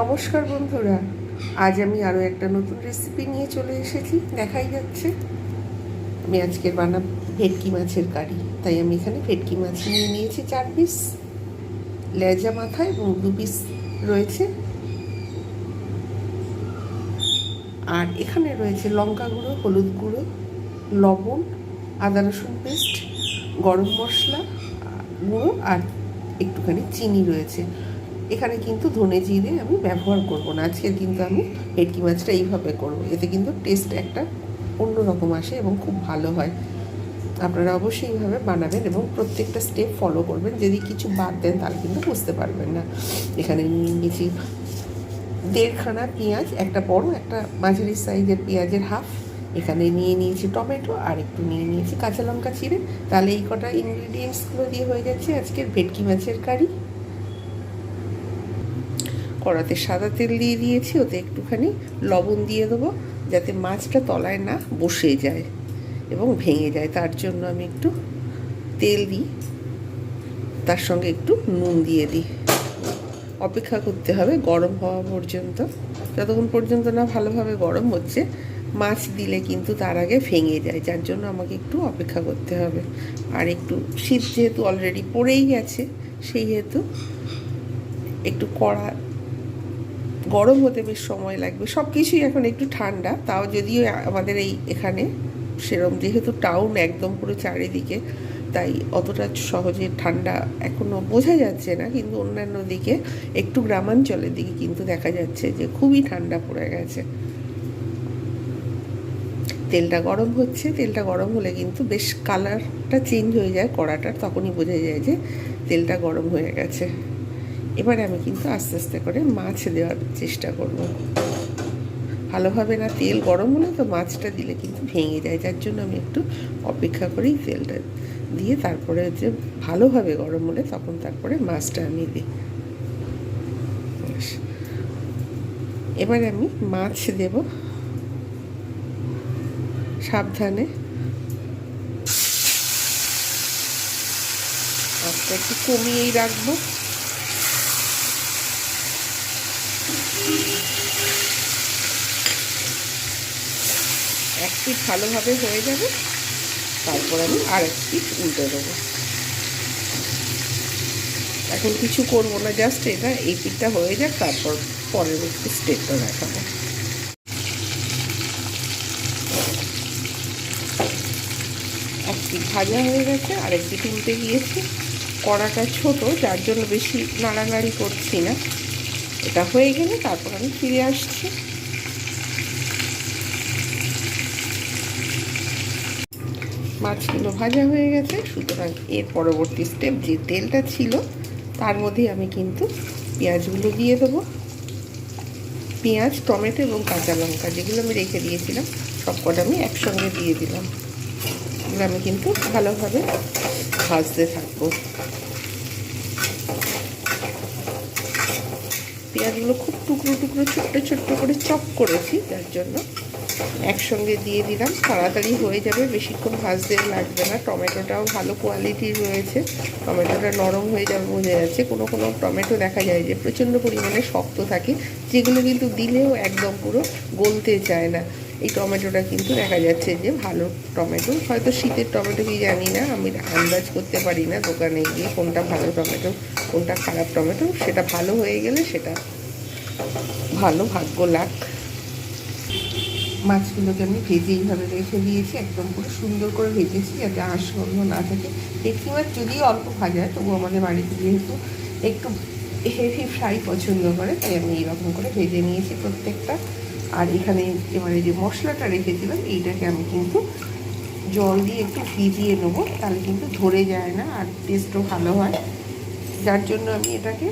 নমস্কার বন্ধুরা। আজ আমি আরও একটা নতুন রেসিপি নিয়ে চলে এসেছি। দেখাই যাচ্ছে। আমি আজকের বানাব ভেটকি মাছের কারি। তাই আমি এখানে ভেটকি মাছ নিয়ে নিয়েছি চার পিস লেজা মাথা এবং দু পিস রয়েছে। আর এখানে রয়েছে লঙ্কা গুঁড়ো, হলুদ গুঁড়ো, লবণ, আদা রসুন পেস্ট গরম মশলা গুঁড়ো আর একটুখানি চিনি রয়েছে। এখানে কিন্তু ধনে জিরে আমি ব্যবহার করব না। আজকে কিন্তু আমি ভেটকি মাছটা এইভাবে করব। এতে কিন্তু টেস্ট একটা অন্যরকম আসে এবং খুব ভালো হয়। আপনারা অবশ্যই এইভাবে বানাবেন এবং প্রত্যেকটা স্টেপ ফলো করবেন। যদি কিছু বাদ দেন তাহলে কিন্তু বুঝতে পারবেন না। এখানে নিয়ে নিয়েছি দেড়খানা পেঁয়াজ, একটা বড়, একটা মাঝারি সাইজের পেঁয়াজের হাফ। এখানে নিয়ে নিয়েছি টমেটো আর একটু নিয়ে নিয়েছি কাঁচা লঙ্কা চিড়ে তাহলে এই কটা ইনগ্রিডিয়েন্টসগুলো দিয়ে হয়ে যাচ্ছে আজকের ভেটকি মাছের কারি। কড়াতে সাদা তেল দিয়ে দিয়েছি, ওতে একটুখানি লবণ দিয়ে দেবো, যাতে মাছটা তলায় না বসে যায় এবং ভেঙে যায়। তার জন্য আমি একটু তেল দিই, তার সঙ্গে একটু নুন দিয়ে দিই। অপেক্ষা করতে হবে গরম হওয়া পর্যন্ত। যতক্ষণ পর্যন্ত না ভালোভাবে গরম হচ্ছে, মাছ দিলে কিন্তু তার আগে ভেঙে যায়, যার জন্য আমাকে একটু অপেক্ষা করতে হবে। আর একটু শীত যেহেতু অলরেডি পড়েই গেছে, সেই হেতু একটু কড়া গরম হতে বেশ সময় লাগবে। সব কিছুই এখন একটু ঠান্ডা, তাও যদিও আমাদের এই এখানে সেরম, যেহেতু টাউন একদম পুরো চারিদিকে, তাই অতটা সহজে ঠান্ডা এখনও বোঝা যাচ্ছে না, কিন্তু অন্যান্য দিকে একটু গ্রামাঞ্চলের দিকে কিন্তু দেখা যাচ্ছে যে খুবই ঠান্ডা পড়ে গেছে। তেলটা গরম হচ্ছে, তেলটা গরম হলে কিন্তু বেশ কালারটা চেঞ্জ হয়ে যায়, কড়াটার, তখনই বোঝা যায় যে তেলটা গরম হয়ে গেছে। এবারে আমি কিন্তু আস্তে আস্তে করে মাছ দেওয়ার চেষ্টা করব। ভালোভাবে না তেল গরম হলে তো মাছটা দিলে কিন্তু ভেঙে যায়, যার জন্য আমি একটু অপেক্ষা করেই তেলটা দিয়ে তারপরে যে ভালোভাবে গরম হলে তখন তারপরে মাছটা আমি দিই। এবারে আমি মাছ দেব। সাবধানে। আস্তে একটু কমিয়েই রাখব। পিঠ ভালোভাবে হয়ে যাবে, তারপর আমি আর এক পিঠ উল্টে দেবো। এখন কিছু করব না জাস্ট এটা, এই পিঠটা হয়ে যাক, তারপর পরের স্টেপটা দেখাবো। এক পিঠ ভাজা হয়ে গেছে, আরেক পিঠ উল্টে গিয়েছে। কড়াটা ছোট, যার জন্য বেশি নাড়ানাড়ি করছি না। এটা হয়ে গেলে তারপর আমি ফিরে আসছি। মাছগুলো ভাজা হয়ে গেছে। সুতরাং এর পরবর্তী স্টেপ যে তেলটা ছিল, তার মধ্যে আমি কিন্তু পেঁয়াজগুলো দিয়ে দেবো। পেঁয়াজ, টমেটো এবং কাঁচা লঙ্কা যেগুলো আমি রেখে দিয়েছিলাম, সবকটা আমি একসঙ্গে দিয়ে দিলাম। এগুলো আমি কিন্তু ভালোভাবে ভাজতে থাকব। পেঁয়াজগুলো খুব টুকরো টুকরো, ছোট্ট ছোট্ট করে চপ করেছি, তার জন্য একসঙ্গে দিয়ে দিলাম। তাড়াতাড়ি হয়ে যাবে, বেশিক্ষণ ভাজতে লাগবে না। টমেটোটাও ভালো কোয়ালিটির রয়েছে। টমেটোটা নরম হয়ে যাবে বোঝা যাচ্ছে। কোনো কোনো টমেটো দেখা যায় যে প্রচণ্ড পরিমাণে শক্ত থাকে, যেগুলো কিন্তু দিলেও একদম পুরো গলতে চায় না। এই টমেটোটা কিন্তু দেখা যাচ্ছে যে ভালো টমেটো। হয়তো শীতের টমেটো কি জানি না, আমি আন্দাজ করতে পারি না দোকানে গিয়ে কোনটা ভালো টমেটো, কোনটা খারাপ টমেটো, সেটা ভালো হয়ে গেলে সেটা ভালো ভাগ্য লাগ। মাছগুলোকে আমি ভেজে এইভাবে রেখে দিয়েছি, একদম পুরো সুন্দর করে ভেজেছি, যাতে আঁশ গন্ধ না থাকে। ভেটকি মাছ যদি অল্প ভাজা তবু আমাদের বাড়িতে যেহেতু একটু হেভি ফ্রাই পছন্দ করে, তাই আমি এইরকম করে ভেজে নিয়েছি প্রত্যেকটা। আর এখানে এবারে যে মশলাটা রেখেছিলাম, এইটাকে আমি কিন্তু জল দিয়ে একটু ভিজিয়ে নেব, তাহলে কিন্তু ধরে যায় না আর টেস্টও ভালো হয়। যার জন্য আমি এটাকে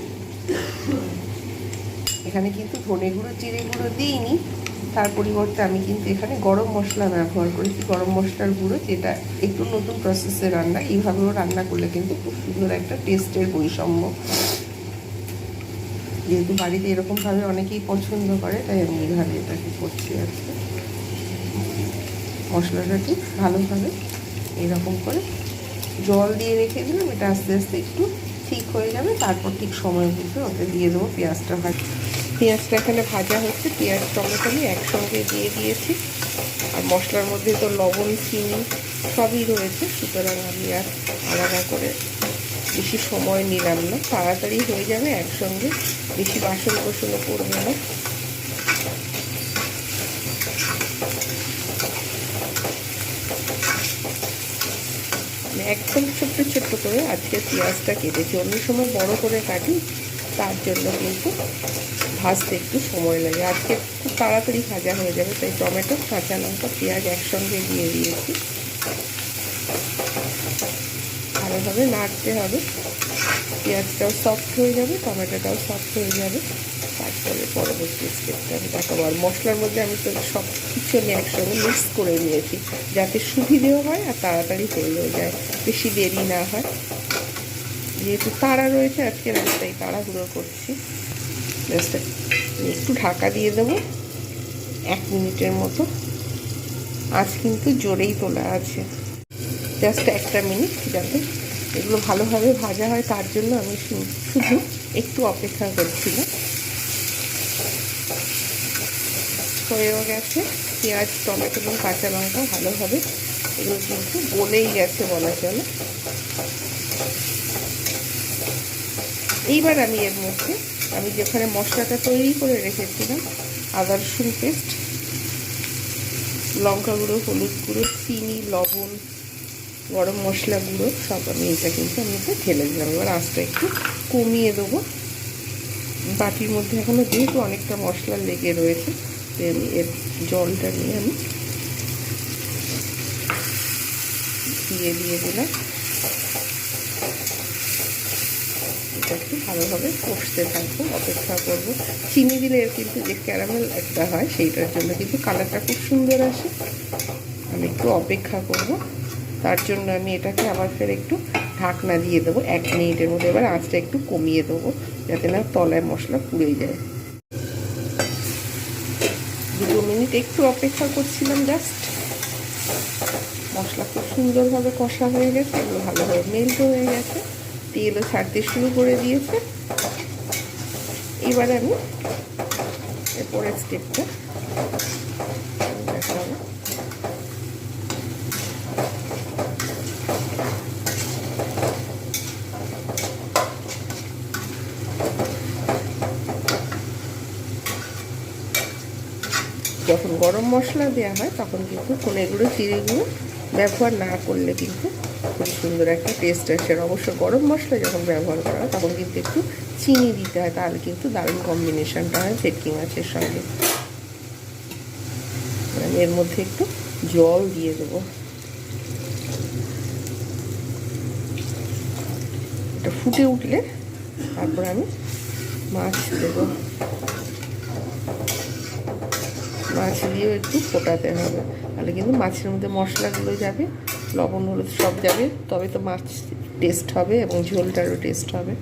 এখানে কিন্তু ধনে গুঁড়ো, জিরে গুঁড়ো দিইনি। তার পরিবর্তে আমি কিন্তু এখানে গরম মশলা ব্যবহার করেছি, গরম মশলার গুঁড়ো, যেটা একটু নতুন প্রসেসে রান্না, এইভাবেও রান্না করলে কিন্তু খুব সুন্দর একটা টেস্টের বৈষম্য যেহেতু বাড়িতে এরকমভাবে অনেকেই পছন্দ করে, তাই আমি এইভাবে এটাকে করছি আজকে মশলাটাকে ভালোভাবে এরকম করে জল দিয়ে রেখে দিলাম, এটা আস্তে আস্তে একটু ঠিক হয়ে যাবে, তারপর ঠিক সময় বুঝে ওতে দিয়ে দেবো পেঁয়াজটা ভাজ। পেঁয়াজটা এখানে ভাজা হচ্ছে, পেঁয়াজ টমেটো আমি একসঙ্গে দিয়ে দিয়েছি। আর মশলার মধ্যে তো লবণ, চিনি সবই রয়েছে, সুতরাং আমি আর আলাদা করে বেশি সময় নিলাম না। তাড়াতাড়ি হয়ে যাবে একসঙ্গে। বেশি বাসন কোসনও করবে না। একদম ছোট্ট ছোট্ট করে আজকে পেঁয়াজটা কেটেছি। অন্য সময় বড় করে কাটি, তার জন্য কিন্তু ভাজতে একটু সময় লাগে। আজকে খুব তাড়াতাড়ি ভাজা হয়ে যাবে, তাই টমেটো, কাঁচা লঙ্কা, পেঁয়াজ একসঙ্গে দিয়ে দিয়েছি। ভালোভাবে নাড়তে হবে। পেঁয়াজটাও সফট হয়ে যাবে, টমেটোটাও সফট হয়ে যাবে। তারপরে পরবর্তী স্টেপটা আমি দেখাবো। আর মশলার মধ্যে আমি তো সব কিছু আমি একসঙ্গে মিক্স করে নিয়েছি, যাতে সুবিধেও হয় আর তাড়াতাড়ি হয়ে যায়, বেশি দেরি না হয়। যেহেতু তাড়া রয়েছে, আজকে আমি তাই তাড়াহুড়ো করছি। জাস্ট একটু ঢাকা দিয়ে দেবো, এক মিনিটের মতো। আজ কিন্তু জোরেই তোলা আছে। জাস্ট একটা মিনিট যাতে এগুলো ভালোভাবে ভাজা হয়, তার জন্য আমি শুধু একটু অপেক্ষা করছিলাম। হয়েও গেছে, পেঁয়াজ, টমেটো এবং কাঁচা লঙ্কা ভালোভাবে এগুলো কিন্তু গলেই গেছে বলা চলে। এইবার আমি এর মধ্যে, আমি যেখানে মশলাটা তৈরি করে রেখেছিলাম, আদা রসুন পেস্ট লঙ্কা গুঁড়ো হলুদ গুঁড়ো, চিনি, লবণ গরম মশলা গুঁড়ো সব আমি এটা কিন্তু আমি এটা ঢেলে দিলাম। এবার আঁচটা একটু কমিয়ে দেবো। বাটির মধ্যে এখনও যেহেতু অনেকটা মশলা লেগে রয়েছে আমি এর জলটা নিয়ে আমি দিয়ে দিয়ে দিলাম। এটা একটু ভালোভাবে কষতে থাকব, অপেক্ষা করব। চিনি দিলে এর কিন্তু যে ক্যারামেল একটা হয়, সেইটার জন্য কিন্তু কালারটা খুব সুন্দর আসে। আমি একটু অপেক্ষা করব। তার জন্য আমি এটাকে আবার ফের একটু ঢাকনা দিয়ে দেবো। এক মিনিটের মধ্যে এবার আঁচটা একটু কমিয়ে দেবো, যাতে না তলায় মশলা পুড়ে যায়। দুটো মিনিট একটু অপেক্ষা করছিলাম জাস্ট মশলা খুব সুন্দরভাবে কষা হয়ে গেছে, এগুলো ভালোভাবে মেল্ট হয়ে গেছে। তেলও ছাড়তে শুরু করে দিয়েছে। এবার আমি এরপরের স্টেপটা দেখাবো যখন গরম মশলা দেওয়া হয়, তখন কিন্তু কোনে গুঁড়ো চিড়ে গুঁড়ো ব্যবহার না করলে কিন্তু খুব সুন্দর একটা টেস্ট আসে। আর অবশ্য গরম মশলা যখন ব্যবহার করা তখন কিন্তু একটু চিনি দিতে হয়, তাহলে কিন্তু দারুণ কম্বিনেশনটা হয় ভেটকি মাছের সঙ্গে। আমি এর মধ্যে একটু জল দিয়ে দেবো। এটা ফুটে উঠলে তারপর আমি মাছ দেবো। মাছ দিয়েও একটু ফোটাতে হবে। তাহলে কিন্তু মাছের মধ্যে মশলাগুলো যাবে, লবণ, হলুদ সব যাবে। তবে তো মাছ টেস্ট হবে এবং ঝোলটারও টেস্ট হবে।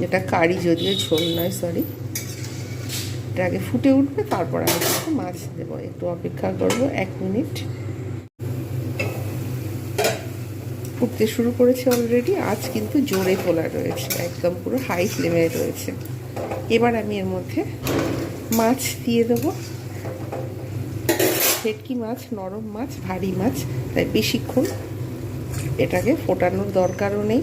যেটা কারি যদিও ঝোল নয় সরি এটা আগে ফুটে উঠবে, তারপর আমি মাছ দেবো। একটু অপেক্ষা করব, এক মিনিট। ফুটতে শুরু করেছে অলরেডি আজ কিন্তু জোরে তোলা রয়েছে, একদম পুরো হাই ফ্লেমে রয়েছে। এবার আমি এর মধ্যে মাছ দিয়ে দেবো। ভেটকি মাছ, নরম মাছ, ভারী মাছ, তাই বেশিক্ষণ এটাকে ফোটানোর দরকারও নেই।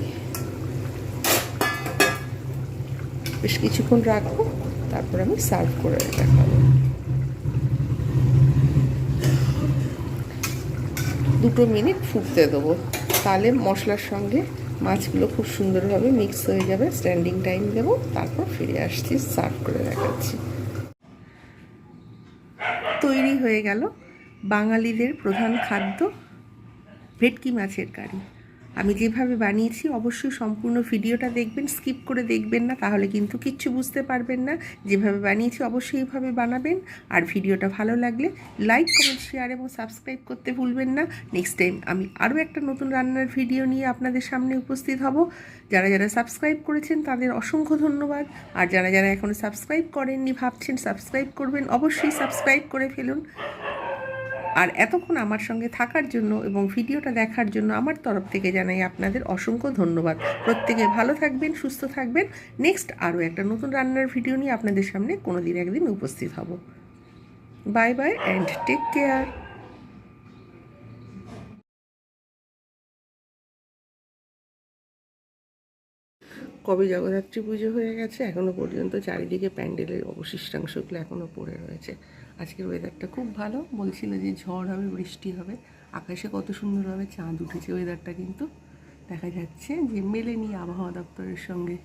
বেশ কিছুক্ষণ রাখব, তারপর আমি সার্ভ করে দেখাবো। দুটো মিনিট ফুটতে দেবো। তাহলে মশলার সঙ্গে মাছগুলো খুব সুন্দরভাবে মিক্স হয়ে যাবে, স্ট্যান্ডিং টাইম দেবো, তারপর ফিরে আসছি, সার্ভ করে দেখাচ্ছি। তৈরি হয়ে গেল। বাঙালিদের প্রধান খাদ্য ভেটকি মাছের কারি। আমি যেভাবে বানিয়েছি, অবশ্যই সম্পূর্ণ ভিডিওটা দেখবেন, স্কিপ করে দেখবেন না, তাহলে কিন্তু কিচ্ছু বুঝতে পারবেন না। যেভাবে বানিয়েছি, অবশ্যই এইভাবে বানাবেন। আর ভিডিওটা ভালো লাগলে লাইক, কমেন্ট, শেয়ার এবং সাবস্ক্রাইব করতে ভুলবেন না। নেক্সট টাইম আমি আরও একটা নতুন রান্নার ভিডিও নিয়ে আপনাদের সামনে উপস্থিত হব। যারা যারা সাবস্ক্রাইব করেছেন, তাদের অসংখ্য ধন্যবাদ। আর যারা যারা এখনও সাবস্ক্রাইব করেননি, ভাবছেন সাবস্ক্রাইব করবেন, অবশ্যই সাবস্ক্রাইব করে ফেলুন। আর এতক্ষণ আমার সঙ্গে থাকার জন্য এবং ভিডিওটা দেখার জন্য আমার তরফ থেকে জানাই আপনাদের অসংখ্য ধন্যবাদ। প্রত্যেকে ভালো থাকবেন, সুস্থ থাকবেন। নেক্সট আরও একটা নতুন রান্নার ভিডিও নিয়ে আপনাদের সামনে কোনো দিন একদিন উপস্থিত হব। Bye bye and take care কবে জগদ্ধাত্রী পুজো হয়ে গেছে? এখনও পর্যন্ত চারিদিকে প্যান্ডেলের অবশিষ্টাংশগুলো এখনও পড়ে রয়েছে। আজকের ওয়েদারটা খুব ভালো। বলছিল যে ঝড় হবে, বৃষ্টি হবে। আকাশে কত সুন্দরভাবে চাঁদ উঠেছে ওয়েদারটা কিন্তু দেখা যাচ্ছে যে মেলে মেলেনি আবহাওয়া দপ্তরের সঙ্গে।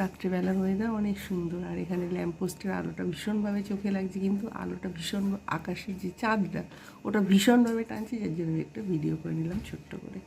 রাত্রেবেলার ওয়েদার অনেক সুন্দর, আর এখানে ল্যাম্পপোস্টের আলোটা ভীষণভাবে চোখে লাগছে কিন্তু আলোটা ভীষণ আকাশের যে চাঁদটা, ওটা ভীষণভাবে টানছে, যার জন্য একটা ভিডিও করে নিলাম ছোট্ট করে।